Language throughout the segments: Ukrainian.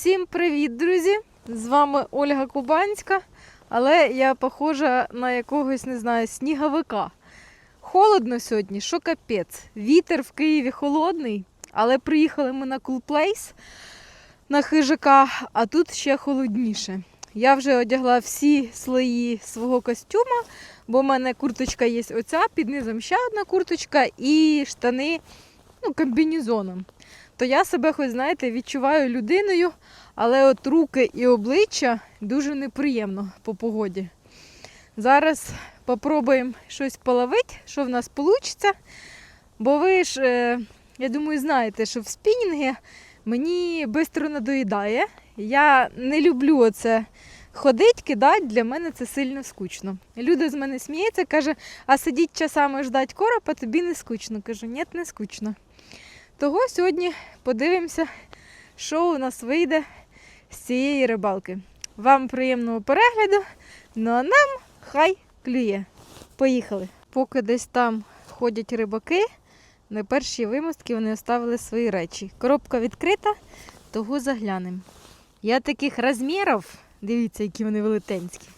Всім привіт, друзі! З вами Ольга Кубанська, але я похожа на якогось, не знаю, сніговика. Холодно сьогодні, що капець. Вітер в Києві холодний, але приїхали ми на Cool Place на хижака, а тут ще холодніше. Я вже одягла всі слої свого костюма, бо в мене курточка є оця, під низом ще одна курточка і штани ну, комбінезоном. То я себе, хоч знаєте, відчуваю людиною, але от руки і обличчя дуже неприємно по погоді. Зараз попробуємо щось половити, що в нас вийде. Бо ви ж, е, я думаю, знаєте, що в спінінгі мені швидко надоїдає. Я не люблю оце ходить, кидати, для мене це сильно скучно. Люди з мене сміються, каже, а сидіть часами ждать коропа, тобі не скучно. Кажу, ні, не скучно. Того сьогодні подивимося, що у нас вийде з цієї рибалки. Вам приємного перегляду, ну а нам хай клює. Поїхали. Поки десь там ходять рибаки, на першій вимостці вони оставили свої речі. Коробка відкрита, того заглянемо. Я таких розмірів, дивіться, які вони велетенські,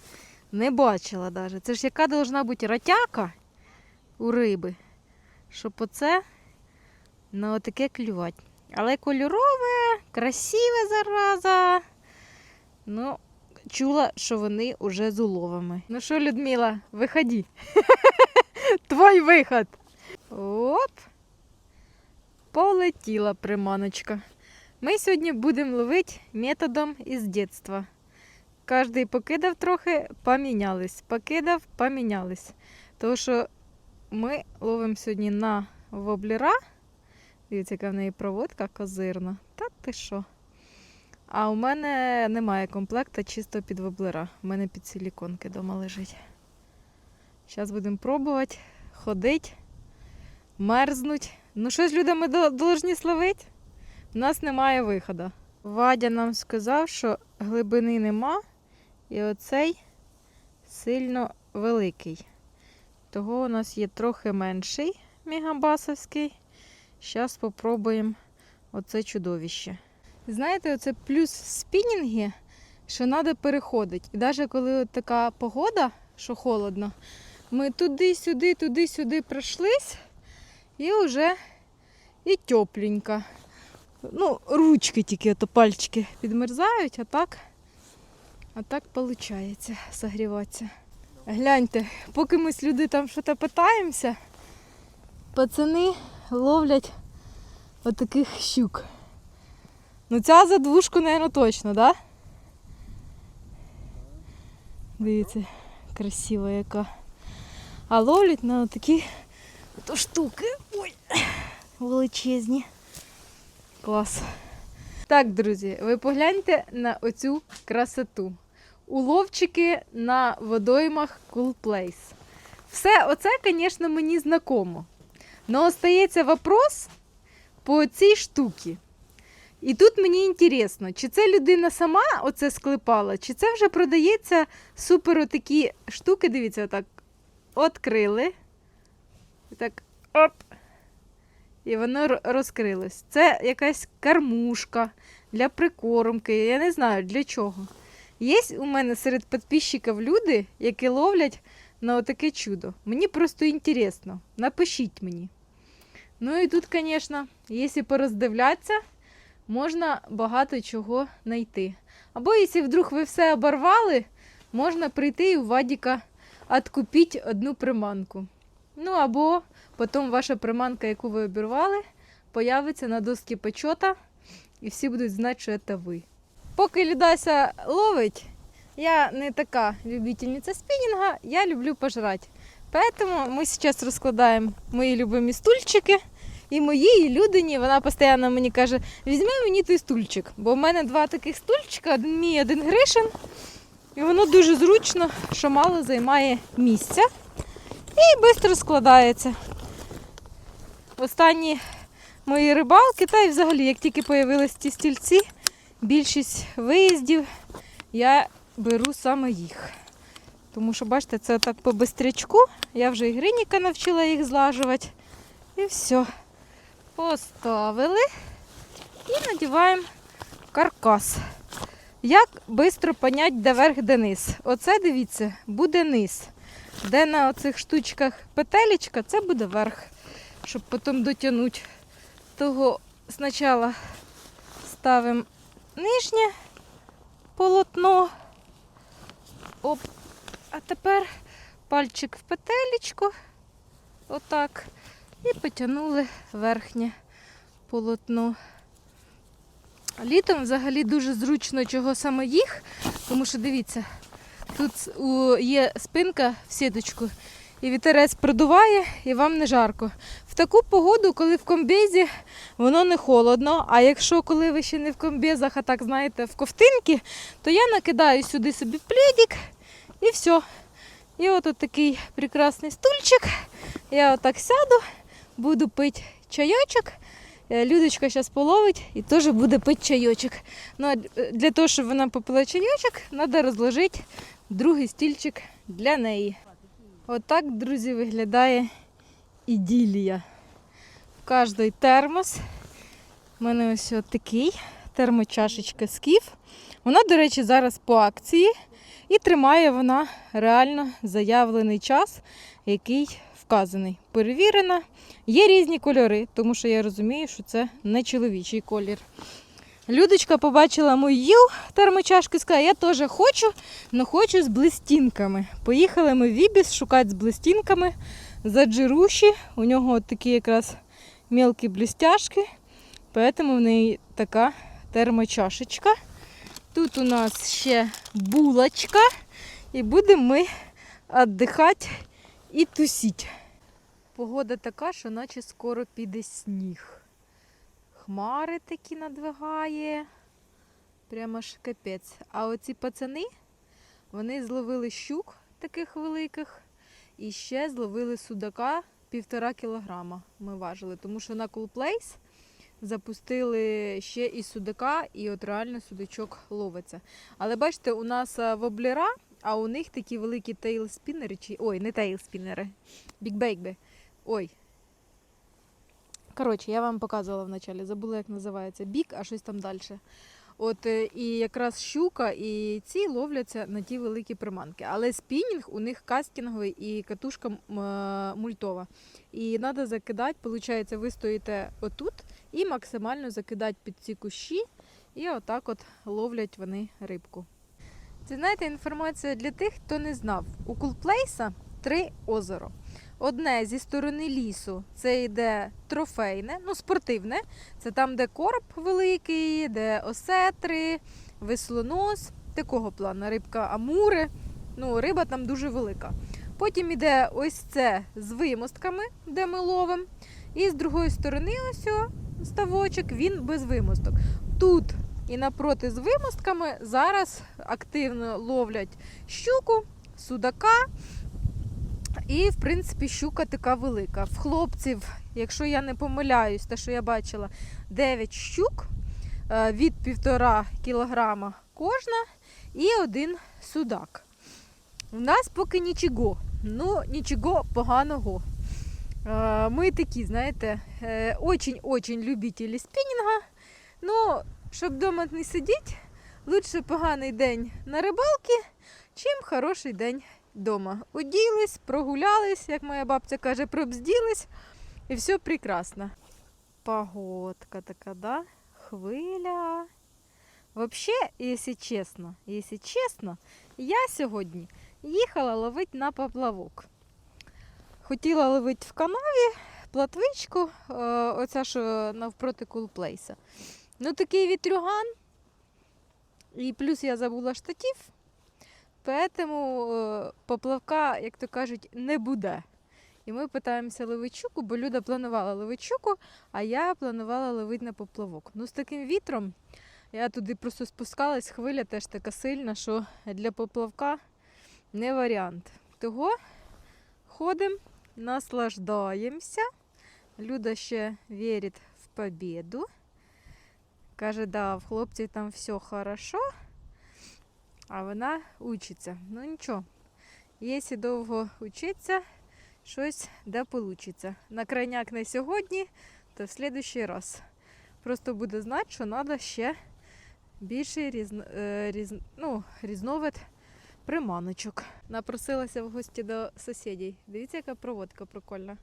не бачила навіть. Це ж яка должна бути ратяка у риби, щоб оце на отаке клювати. Але кольорове, красиве зараза. Ну, чула, що вони вже з уловами. Ну що, Людмила, виходи. Твой виход. Оп. Полетіла приманочка. Ми сьогодні будемо ловити методом із дитинства. Кожний покидав трохи, помінялись. Покидав, помінялись. Тому що ми ловимо сьогодні на воблера. Дивіться, яка в неї проводка козирна. Та ти що? А у мене немає комплекта чисто під воблера. У мене під силіконки вдома лежить. Зараз будемо пробувати, ходити, мерзнуть. Ну щось люди ми должні словити. У нас немає виходу. Вадя нам сказав, що глибини нема, і оцей сильно великий. Того у нас є трохи менший мегабасовський. Зараз спробуємо оце чудовище. Знаєте, оце плюс в спінінгі, що треба переходити. І навіть коли така погода, що холодно, ми туди-сюди, туди-сюди пройшлись, і вже і тепленько. Ну, ручки тільки, то пальчики підмерзають, а так, а так виходить согріватися. Гляньте, поки ми з люди там щось питаємося, пацани ловлять отаких щук. Ну ця за двушку, мабуть, точно, да? Дивіться, красива яка. А ловлять на такі ото штуки. Ой, величезні. Клас. Так, друзі, ви погляньте на оцю красоту. Уловчики на водоймах Cool Place. Все оце, звісно, мені знакомо. Но остається вопрос по цій штуці. І тут мені інтересно, чи це людина сама оце склепала, чи це вже продається супер отакі штуки, дивіться, отак відкрили. І так оп. І воно розкрилось. Це якась кормушка для прикормки. Я не знаю для чого. Є у мене серед підписчиків люди, які ловлять на отаке чудо. Мені просто інтересно. Напишіть мені. Ну і тут, звісно, якщо пороздивлятися, можна багато чого знайти. Або якщо вдруг ви все оборвали, можна прийти і у Вадіка відкупити одну приманку. Ну або потім ваша приманка, яку ви обірвали, появиться на доскі почота, і всі будуть знати, що це ви. Поки Людася ловить, я не така любительниця спінінга, я люблю пожрати. Поэтому ми зараз розкладаємо мої любимі стульчики. І моїй людині вона постійно мені каже: візьми мені той стульчик. Бо в мене два таких стульчика, один мій, один Гришин. І воно дуже зручно, що мало займає місця і швидко складається. Останні мої рибалки, та й взагалі, як тільки з'явились ці стільці, більшість виїздів я беру саме їх. Тому що, бачите, це так по бистрячку. Я вже і Гриніка навчила їх злажувати. І все. Поставили і надіваємо каркас. Як швидко понять, де верх, де низ? Оце дивіться, буде низ. Де на оцих штучках петелечка, це буде верх, щоб потім дотягнути. Того спочатку ставимо нижнє полотно. Оп. А тепер пальчик в петелечку. Отак. І потягнули верхнє полотно. Літом взагалі дуже зручно, чого саме їх, тому що дивіться, тут є спинка в сіточку, і вітерець продуває, і вам не жарко. В таку погоду, коли в комбезі, воно не холодно. А якщо коли ви ще не в комбезах, а так знаєте, в ковтинки, то я накидаю сюди собі плідік і все. І от, такий прекрасний стульчик. Я отак сяду, буду пити чайочок. Е, Людочка зараз половить і теж буде пити чайочок. Ну, а для того, щоб вона попила чайочок, треба розложити другий стільчик для неї. Отак, друзі, виглядає іділія. В кожний термос. У мене ось такий термочашечка скіф. Вона, до речі, зараз по акції. І тримає вона реально заявлений час, який вказаний. Перевірена. Є різні кольори, тому що я розумію, що це не чоловічий колір. Людочка побачила мою термочашку і сказала, я теж хочу, але хочу з блистінками. Поїхали ми в Вібіс шукати з блистінками за джируші. У нього от такі якраз мелкі блістяшки, тому в неї така термочашечка. Тут у нас ще булочка, і будемо ми віддихати і тусіть. Погода така, що наче скоро піде сніг. Хмари такі надвигає. Прямо ж капець. А оці пацани, вони зловили щук таких великих і ще зловили судака півтора кілограма. Ми важили, тому що на Cool Place запустили ще і судака, і от реально судачок ловиться. Але бачите, у нас а, воблера, а у них такі великі тейлспінери, чи ой, не тейлспінери, бікбейкби. Ой. Коротше, я вам показувала вначалі, забула, як називається бік, а щось там далі. От е, і якраз щука і ці ловляться на ті великі приманки. Але спінінг у них кастинговий і катушка е, мультова. І треба закидати, виходить, ви стоїте отут і максимально закидати під ці кущі, і отак от ловлять вони рибку. Це знаєте, інформація для тих, хто не знав. У Кулплейса три озеро. Одне зі сторони лісу це йде трофейне, ну спортивне. Це там, де короб великий, де осетри, веслонос, такого плану, рибка амури. Ну, риба там дуже велика. Потім йде ось це з вимостками, де ми ловимо. І з другої сторони, ось ставочок, він без вимосток. Тут і напроти з вимостками зараз активно ловлять щуку, судака. І, в принципі, щука така велика. В хлопців, якщо я не помиляюсь, те, що я бачила, 9 щук е, від 1,5 кілограма кожна і один судак. У нас поки нічого. Ну, нічого поганого. Е, Ми такі, знаєте, е, очень-очень любителі спінінга. Ну, щоб вдома не сидіти, лучше поганий день на рибалці, чим хороший день вдома. Уділись, прогулялись, як моя бабця каже, пробзділись, і все прекрасно. Погодка така, да? Хвиля. Вообще, якщо чесно, якщо чесно, я сьогодні їхала ловити на поплавок. Хотіла ловити в канаві платвичку, е, оця що навпроти кулплейса. Ну такий вітрюган. І плюс я забула штатів. Поэтому е, поплавка, як то кажуть, не буде. І ми питаємося ловити щуку, бо Люда планувала ловити щуку, а я планувала ловити на поплавок. Ну, з таким вітром я туди просто спускалась, хвиля теж така сильна, що для поплавка не варіант. Того ходимо, наслаждаємося. Люда ще вірить в побіду. Каже, да, в хлопців там все хорошо, а вона учиться. Ну нічого, якщо довго вчиться, щось да вийде. На крайняк не сьогодні, то в следующий раз. Просто буде знати, що треба ще більший різно, е, різ, ну, різновид приманочок. Напросилася в гості до сусідів. Дивіться, яка проводка прикольна.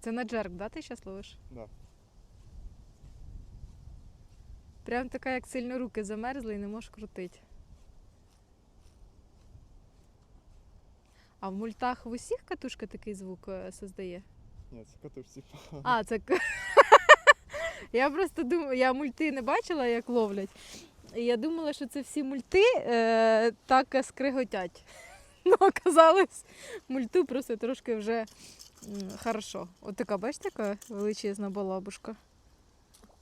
Це на джерк, да, ти зараз ловиш? Да. Прям така, як сильно руки замерзли і не можеш крутити. А в мультах в усіх катушка такий звук е, создає? Ні, це катушці. А, це. я просто думаю, я мульти не бачила, як ловлять. І я думала, що це всі мульти е, так скриготять. Ну, оказалось, мульту просто трошки вже м, хорошо. От така, бачите, така величезна балабушка.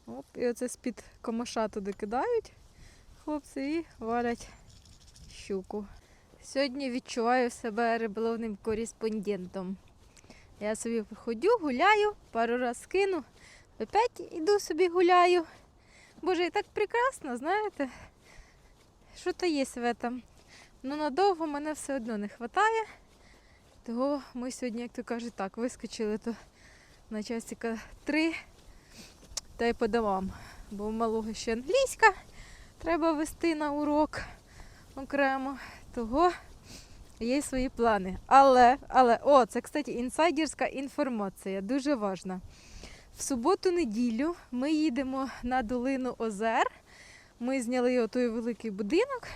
Оп, і оце з-під комаша туди кидають хлопці і валять щуку. Сьогодні відчуваю себе риболовним кореспондентом. Я собі ходю, гуляю, пару раз скину, опять іду собі гуляю. Боже, і так прекрасно, знаєте. Що то є в этом. Ну надовго мене все одно не вистачає. Того ми сьогодні, як то кажуть, так, вискочили то на часика три та й по домам. Бо у малого ще англійська треба вести на урок окремо. Того є свої плани. Але, але, о, це, кстати, інсайдерська інформація, дуже важна. В суботу-неділю ми їдемо на долину Озер. Ми зняли отой великий будинок.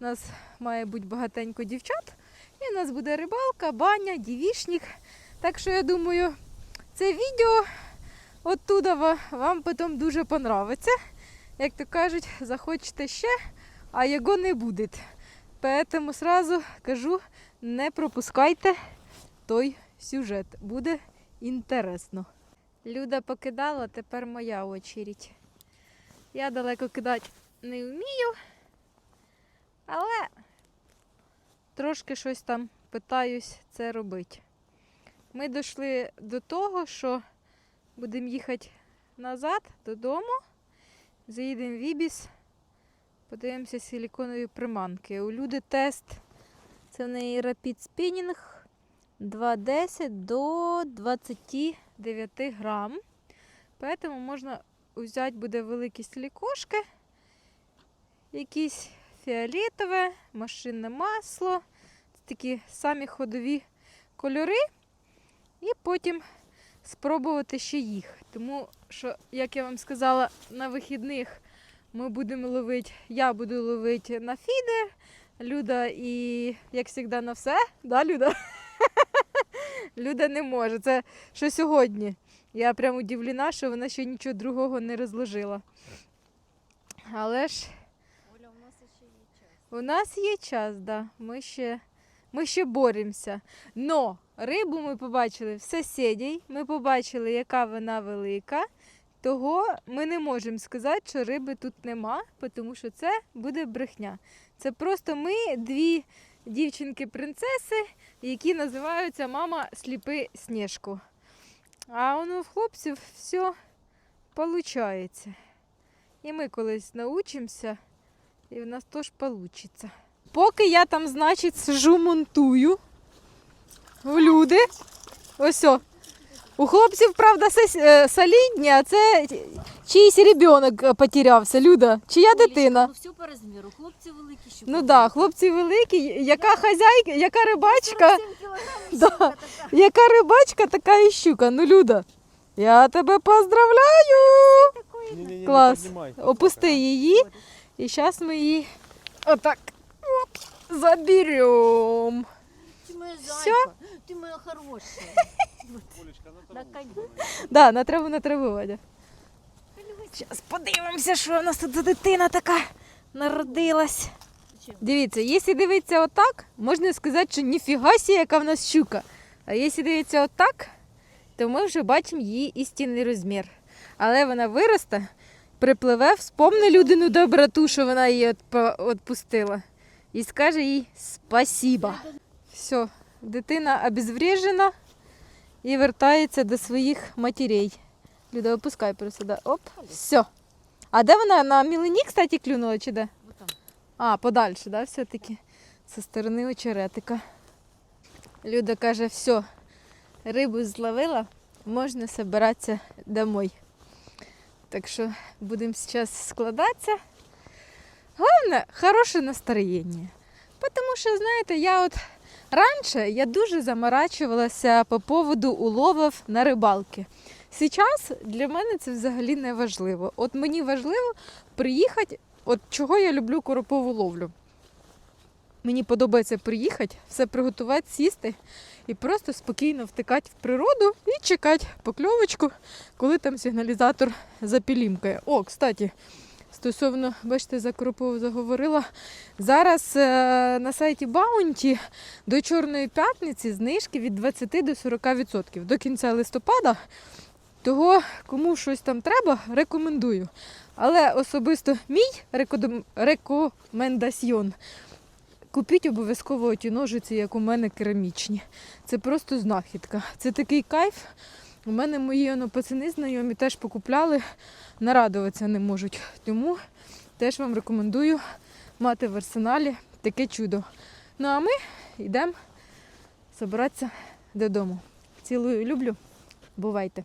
У нас має бути багатенько дівчат. І у нас буде рибалка, баня, дівішник. Так що я думаю, це відео оттуда вам потім дуже понравиться. Як то кажуть, захочете ще, а його не буде. Поэтому сразу кажу, не пропускайте той сюжет. Буде інтересно. Люда покидала, тепер моя очередь. Я далеко кидати не вмію, але трошки щось там питаюсь це робити. Ми дійшли до того, що будемо їхати назад додому, заїдемо в Ібіс, подивимося силіконові приманки. У люди тест. Це в неї Rapid Spinning 2,10 до 29 грам. Поэтому можна взяти буде великі силікошки, якісь фіолетове, машинне масло, це такі самі ходові кольори. І потім спробувати ще їх. Тому що, як я вам сказала, на вихідних ми будемо ловити, я буду ловити на фідер, Люда і, як завжди, на все. Да, Люда? Люда не може. Це що сьогодні. Я прям удивлена, що вона ще нічого другого не розложила. Але ж Оля, у нас ще є час. у нас є час, да. Ми ще, ми ще боремося. Но рибу ми побачили в сусідів, ми побачили, яка вона велика. Того ми не можемо сказати, що риби тут нема, тому що це буде брехня. Це просто ми дві дівчинки-принцеси, які називаються мама сліпи Сніжку. А воно в хлопців все виходить. І ми колись научимося, і в нас теж вийде. Поки я там, значить, сижу, монтую в люди. Ось. о. У хлопців, правда, е, солідні, а це чийсь ребенок потерявся. Люда, чия дитина? Ну все по розміру. Хлопці великі ще. Ну так, да, хлопці великі. Яка хазяйка, яка рибачка, Да. яка рибачка, така і щука. Ну, Люда, я тебе поздравляю! Клас. Опусти її, і зараз ми її отак заберемо. Ти моя зайка. Ти моя хороша. Олечка, на траву. Да, на траву, на траву, Вадя. Зараз подивимося, що в нас тут за дитина така народилась. Дивіться, якщо дивитися отак, можна сказати, що ніфіга сі, яка в нас щука. А якщо дивитися отак, то ми вже бачимо її істинний розмір. Але вона виросте, припливе, вспомне людину доброту, що вона її відпустила. І скаже їй спасіба. Все, дитина обезврежена і вертається до своїх матерей. Люда, опускай просто. Да. Оп, все. А де вона? На мілині, кстати, клюнула чи де? А, подальше, да, все-таки? Зі сторони очеретика. Люда каже, все, рибу зловила, можна збиратися домой. Так що будемо зараз складатися. Головне, хороше настроєння. Тому що, знаєте, я от раніше я дуже заморачувалася по поводу уловів на рибалки. Зараз для мене це взагалі не важливо. От мені важливо приїхати, от чого я люблю коропову ловлю. Мені подобається приїхати, все приготувати, сісти і просто спокійно втикати в природу і чекати покльовочку, коли там сигналізатор запілімкає. О, кстати, стосовно, бачите, за коропову заговорила. Зараз е, на сайті Bounty до Чорної п'ятниці знижки від 20 до 40% до кінця листопада. Того, кому щось там треба, рекомендую. Але особисто мій рекодом- рекомендаціон Купіть обов'язково ті ножиці, як у мене керамічні. Це просто знахідка. Це такий кайф. У мене мої ну, пацани знайомі теж покупляли, нарадуватися не можуть. Тому теж вам рекомендую мати в арсеналі таке чудо. Ну а ми йдемо збиратися додому. Цілую, люблю. Бувайте!